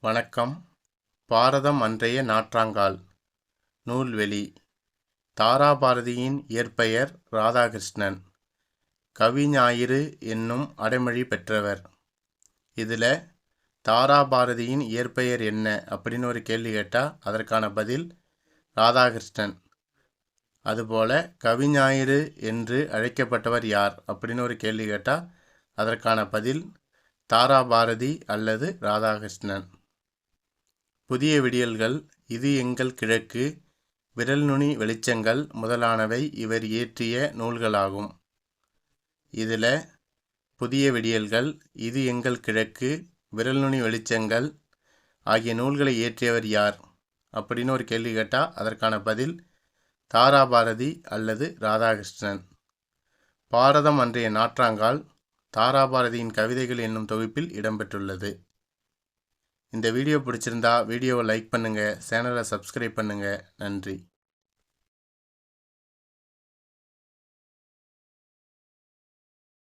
வணக்கம். பாரதம் அன்றைய நாற்றாங்கால். நூல்வெளி. தாராபாரதியின் இயற்பெயர் ராதாகிருஷ்ணன். கவிஞாயிறு என்னும் அடைமொழி பெற்றவர். இதில் தாராபாரதியின் இயற்பெயர் என்ன அப்படின்னு ஒரு கேள்வி கேட்டால் அதற்கான பதில் ராதாகிருஷ்ணன். அதுபோல கவிஞாயிறு என்று அழைக்கப்பட்டவர் யார் அப்படின்னு ஒரு கேள்வி கேட்டால் அதற்கான பதில் தாராபாரதி அல்லது ராதாகிருஷ்ணன். புதிய விடியல்கள் இது எங்கள் கிழக்கு. விரல் நுனி வெளிச்சங்கள் முதலானவை இவர் இயற்றிய நூல்களாகும். இதில் புதிய விடியல்கள் இது எங்கள் கிழக்கு. விரல் நுனி வெளிச்சங்கள் ஆகிய நூல்களை இயற்றியவர் யார்? அப்படின்னு ஒரு கேள்வி கேட்டால் அதற்கான பதில் தாராபாரதி அல்லது ராதாகிருஷ்ணன். பாரதம் அன்றைய நாற்றாங்கால் தாராபாரதியின் கவிதைகள் என்னும் தொகுப்பில் இடம்பெற்றுள்ளது. இந்த வீடியோ பிடிச்சிருந்தா வீடியோவை லைக் பண்ணுங்கள் சேனலை சப்ஸ்கிரைப் பண்ணுங்கள் நன்றி.